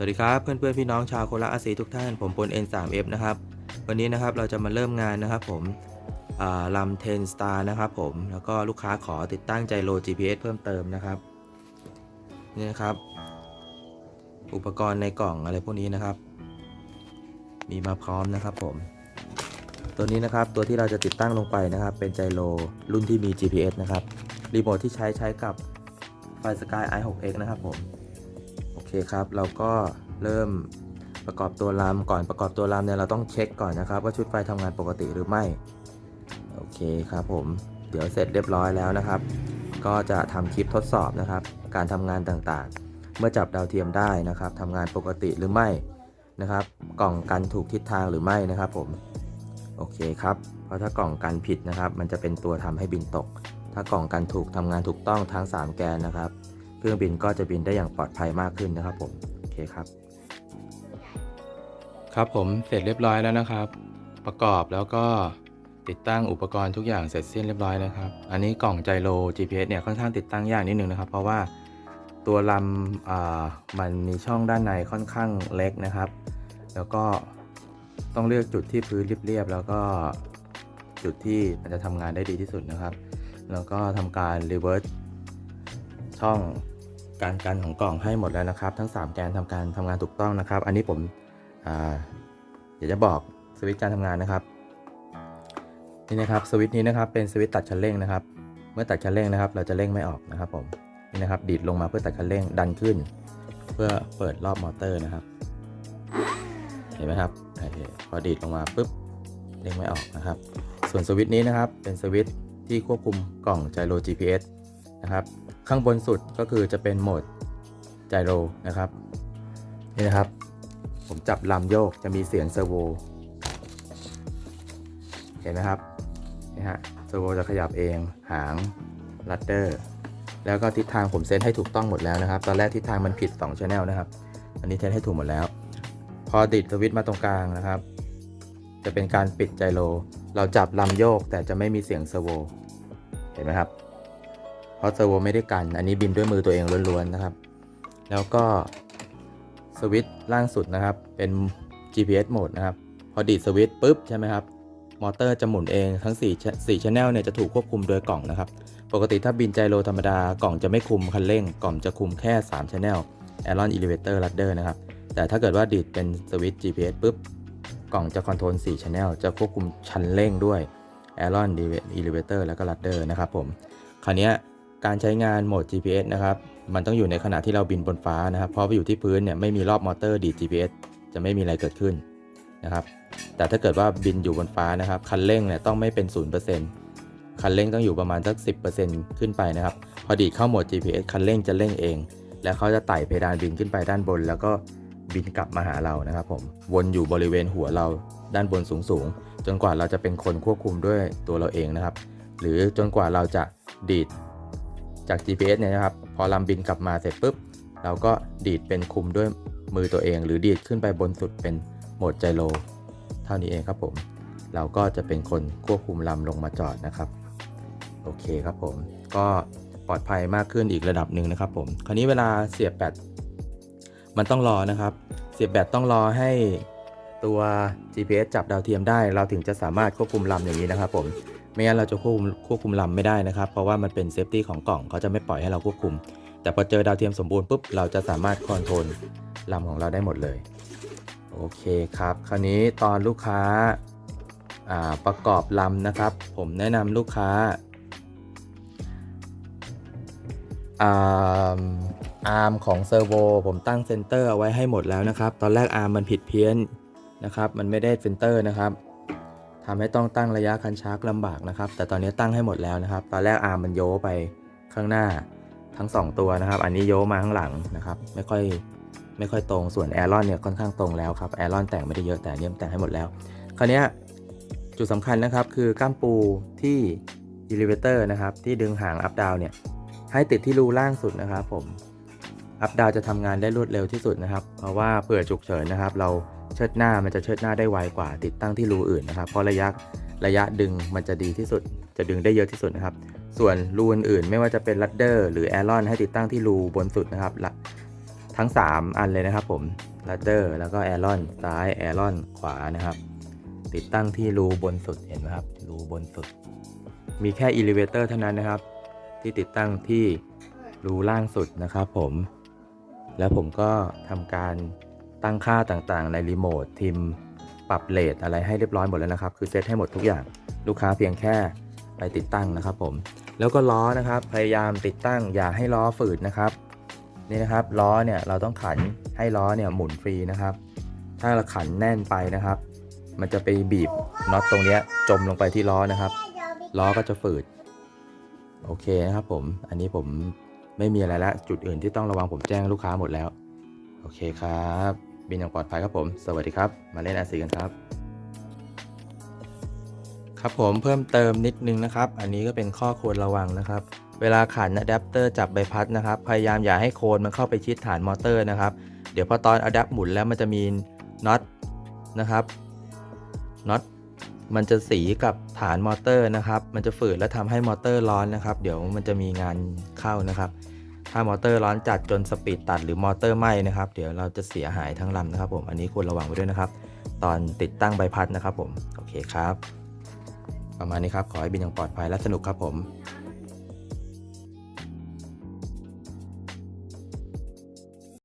สวัสดีครับเพื่อนเพื่อนๆพี่น้องชาวโคราชอาซีทุกท่านผมพล N3F นะครับวันนี้นะครับเราจะมาเริ่มงานนะครับผมลำเทนสตาร์นะครับผมแล้วก็ลูกค้าขอติดตั้งไจโร GPS เพิ่มเติมนะครับนี่นะครับ อุปกรณ์ในกล่องอะไรพวกนี้นะครับ มีมาพร้อมนะครับผม ตัวนี้นะครับตัวที่เราจะติดตั้งลงไปนะครับ เป็นไจโรรุ่นที่มี GPS นะครับรีโมทที่ใช้ใช้กับไฟสกาย i6x นะครับผม เคครับ เราก็เริ่มประกอบตัวลำก่อนประกอบตัวลำเนี่ยเราต้องเช็คก่อนนะครับ ว่าชุดไฟทำงานปกติหรือไม่ โอเคครับผมเดี๋ยวเสร็จเรียบร้อยแล้วนะครับ ก็จะทำคลิปทดสอบนะครับ การทำงานต่างๆ เมื่อจับดาวเทียมได้นะครับทำงานปกติหรือไม่นะครับ กล่องกันถูกทิศทางหรือไม่นะครับผมโอเคครับเพราะถ้ากล่องกันผิดนะครับ มันจะเป็นตัวทำให้บินตก ถ้ากล่องกันถูกทำงานถูกต้องทั้ง 3 แกนนะครับ เครื่องบินก็จะบินได้อย่างปลอดภัยมากขึ้นนะครับผมโอเคครับ ครับผมเสร็จเรียบร้อยแล้วนะครับ ประกอบแล้วก็ติดตั้งอุปกรณ์ทุกอย่างเสร็จสิ้นเรียบร้อยแล้วครับ อันนี้กล่องไจโร GPS เนี่ยค่อนข้างติดตั้งยากนิดนึงนะครับ เพราะว่าตัวลำมันมีช่องด้านในค่อนข้างเล็กนะครับ แล้วก็ต้องเลือกจุดที่พื้นเรียบๆแล้วก็จุดที่มันจะทำงานได้ดีที่สุดนะครับ แล้วก็ทำการ reverse ช่อง การกันของกล่องให้หมดแล้วนะครับ ทั้ง 3 แกนทำการทำงานถูกต้องนะครับ อันนี้ผมอ่าเดี๋ยวจะบอกสวิตช์การทำงานนะครับนี่นะครับสวิตช์นี้นะครับเป็นสวิตช์ตัดคันเร่งนะครับ เมื่อตัดคันเร่งนะครับ เราจะเร่งไม่ออกนะครับผมนี่นะครับดีดลงมาเพื่อตัดคันเร่งดันขึ้น เพื่อเปิดรอบมอเตอร์นะครับ เห็นไหมครับพอดีดลงมาปุ๊บเร่งไม่ออกนะครับ ส่วนสวิตช์นี้นะครับเป็นสวิตช์ที่ควบคุมกล่องไจโร GPS นะครับ ข้างบนสุดก็คือจะเป็นโหมดไจโรนะครับนี่นะครับ ผมจับลำโยกจะมีเสียงเซอร์โวเห็นไหมครับนี่ฮะเซอร์โวจะขยับเองหางลัดเดอร์แล้วก็ทิศทางผมเซตให้ถูกต้องหมดแล้วนะครับ ตอนแรกทิศทางมันผิด2 channel นะครับ อันนี้เซตให้ถูกหมดแล้ว พอติดสวิตช์มาตรงกลางนะครับ จะเป็นการปิดไจโรเราจับลำโยกแต่จะไม่มีเสียงเซอร์โวเห็นไหมครับ เพราะเซอร์โวไม่ได้กัน อันนี้บินด้วยมือตัวเองล้วนๆนะครับ แล้วก็สวิตช์ล่างสุดนะครับ เป็น GPS โหมดนะครับ พอดีดสวิตช์ปุ๊บใช่ไหมครับ มอเตอร์จะหมุนเองทั้ง4 4 channel เนี่ยจะถูกควบคุมโดยกล่องนะครับ ปกติถ้าบินไจโรธรรมดากล่องจะไม่คุมคันเร่ง กล่องจะคุมแค่ 3 channel Aeron Elevator Rudder นะครับ แต่ถ้าเกิดว่าดีดเป็นสวิตช์ GPS ปุ๊บ กล่องจะคอนโทรล4 channel จะควบคุมชั้นเร่งด้วย Aeron Elevator แล้วก็ Rudder นะครับผม คราวเนี้ย การใช้งานโหมด GPS นะครับ มันต้องอยู่ในขณะที่เราบินบนฟ้านะครับเพราะว่าอยู่ที่พื้นเนี่ยไม่มีรอบมอเตอร์ดีด GPS จะไม่มีอะไรเกิดขึ้นนะครับ แต่ถ้าเกิดว่าบินอยู่บนฟ้านะครับ คันเร่งเนี่ยต้องไม่เป็น 0%คันเร่งต้องอยู่ประมาณสัก 10%ขึ้นไปนะครับ พอดีเข้าโหมด GPS คันเร่งจะเร่งเอง แล้วเขาจะไต่เพดานบินขึ้นไปด้านบน แล้วก็บินกลับมาหาเรานะครับ ผม วนอยู่บริเวณหัวเราด้านบนสูงๆ จนกว่าเราจะเป็นคนควบคุมด้วยตัวเราเองนะครับ หรือจนกว่าเราจะดีด จาก GPS เนี่ยนะครับ พอลำบินกลับมาเสร็จปุ๊บ เราก็ดีดเป็นคุมด้วยมือตัวเอง หรือดีดขึ้นไปบนสุดเป็นโหมดไจโรเท่านี้เองครับผม เราก็จะเป็นคนควบคุมลำลงมาจอดนะครับ โอเคครับผม ก็ปลอดภัยมากขึ้นอีกระดับหนึ่งนะครับ ผม คราวนี้เวลาเสียบแบตมันต้องรอนะครับ เสียบแบตต้องรอให้ตัว GPS จับดาวเทียมได้ เราถึงจะสามารถควบคุมลำอย่างนี้นะครับผม ไม่งั้นเราจะควบคุมควบคุมลำไม่ได้นะครับ เพราะว่ามันเป็นเซฟตี้ของกล่องเขาจะไม่ปล่อยให้เราควบคุม แต่พอเจอดาวเทียมสมบูรณ์ปุ๊บเราจะสามารถคอนโทรลลำของเราได้หมดเลย โอเคครับ คราวนี้ตอนลูกค้าาประกอบลำนะครับ ผมแนะนำลูกค้าอาร์มอาร์มของเซอร์โวผมตั้งเซนเตอร์เอาไว้ให้หมดแล้วนะครับ ตอนแรกอาร์มมันผิดเพี้ยนนะครับ มันไม่ได้เซนเตอร์นะครับ ทำให้ต้องตั้งระยะคันชักลำบากนะครับ แต่ตอนนี้ตั้งให้หมดแล้วนะครับ ตอนแรกอาร์มมันโยไปข้างหน้าทั้ง 2 ตัวนะครับ อันนี้โยมาข้างหลังนะครับ ไม่ค่อยไม่ค่อยตรง ส่วนแอรอนเนี่ยค่อนข้างตรงแล้วครับแอรอนแต่งไม่ได้เยอะแต่เนี่ยแต่งให้หมดแล้ว คราวนี้จุดสำคัญนะครับคือก้ามปูที่ elevator นะครับที่ดึงหาง up down เนี่ยให้ติดที่รูล่างสุดนะครับผม up down จะทำงานได้รวดเร็วที่สุดนะครับ เพราะว่าเปิดฉุกเฉินนะครับ เรา ชิดหน้ามันจะเชิดหน้าได้ไวกว่า ติดตั้งที่รูอื่นนะครับ เพราะระยะระยะดึงมันจะดีที่สุด จะดึงได้เยอะที่สุดนะครับ ส่วนรูอื่นๆไม่ว่าจะเป็น ladder หรือ a อรอนให้ติดตั้งที่รูบนสุดนะครับละทั้ง 3 อันเลยนะครับผมลัดเดอร์แล้วก็แอรอนซ้ายแอรอนขวานะครับ ติดตั้งที่รูบนสุดเห็นไหมครับรูบนสุด มีแค่อิเลเวเตอร์เท่านั้นนะครับ ที่ติดตั้งที่รูล่างสุดนะครับผม แล้วผมก็ทำการ ตั้งค่าต่างๆ ในรีโมททิมปรับเลทอะไรให้เรียบร้อยหมดแล้วนะครับ คือเซตให้หมดทุกอย่างลูกค้าเพียงแค่ไปติดตั้งนะครับผมแล้วก็ล้อนะครับพยายามติดตั้งอย่าให้ล้อฝืดนะครับนี่นะครับล้อเนี่ยเราต้องขันให้ล้อเนี่ยหมุนฟรีนะครับ ถ้าเราขันแน่นไปนะครับ มันจะไปบีบน็อตตรงเนี้ยจมลงไปที่ล้อนะครับล้อก็จะฝืดโอเคนะครับผมอันนี้ผมไม่มีอะไรละจุดอื่นที่ต้องระวังผมแจ้งลูกค้าหมดแล้ว โอเคครับ บินอย่างปลอดภัยครับผม สวัสดีครับ มาเล่นอาซีกันครับ ครับผมเพิ่มเติมนิดนึงนะครับ อันนี้ก็เป็นข้อควรระวังนะครับ เวลาขันอะแดปเตอร์จับใบพัดนะครับ พยายามอย่าให้โคนมันเข้าไปชิดฐานมอเตอร์นะครับ เดี๋ยวพอตอนอะแดปหมุนแล้วมันจะมีน็อตนะครับ น็อตมันจะสีกับฐานมอเตอร์นะครับ มันจะฝืดและทำให้มอเตอร์ร้อนนะครับ เดี๋ยวมันจะมีงานเข้านะครับ ถ้ามอเตอร์ร้อนจัดจนสปีดตัดหรือมอเตอร์ไหม้นะครับ เดี๋ยวเราจะเสียหายทั้งลำนะครับผม อันนี้ควรระวังไว้ด้วยนะครับ ตอนติดตั้งใบพัดนะครับผม โอเคครับ ประมาณนี้ครับ ขอให้บินอย่างปลอดภัยและสนุกครับผม